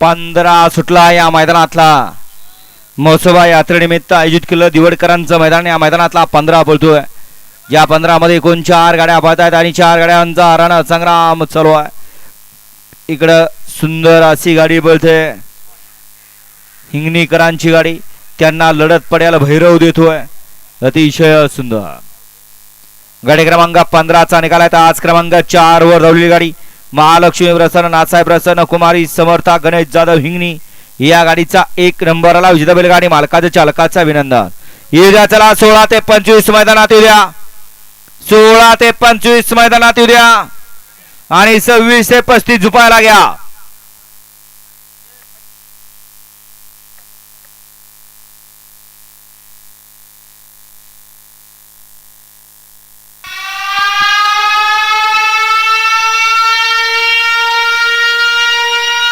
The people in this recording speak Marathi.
पंधरा सुटला या मैदानातला. महोत्सवा यात्रेनिमित्त आयोजित केलं दिवडकरांचं मैदान. या मैदानातला पंधरा बोलतोय. या पंधरामध्ये एकूण चार गाड्या पाहत आहेत आणि चार गाड्यांचा रण संग्राम चालू आहे. इकडं सुंदर अशी गाडी बोलते. हिंगणीकरांची गाडी. त्यांना लढत पड्याला भैरव देतोय. अतिशय सुंदर. गाडी क्रमांक पंधराचा निकाल आहे. तर आज क्रमांक चार वर धावलेली गाडी. महालक्ष्मी प्रसन्न नाथसाहेब प्रसन्न कुमारी समर्था गणेश जाधव हिंगणी या गाडीचा एक नंबरला विजेता बैलगाडी मालकाच्या चालकाचा अभिनंदन. येऊ चला सोळा ते पंचवीस मैदानात येऊया. सोळा ते पंचवीस मैदानात उद्या आणि सव्वीस ते पस्तीस झुपायला घ्या.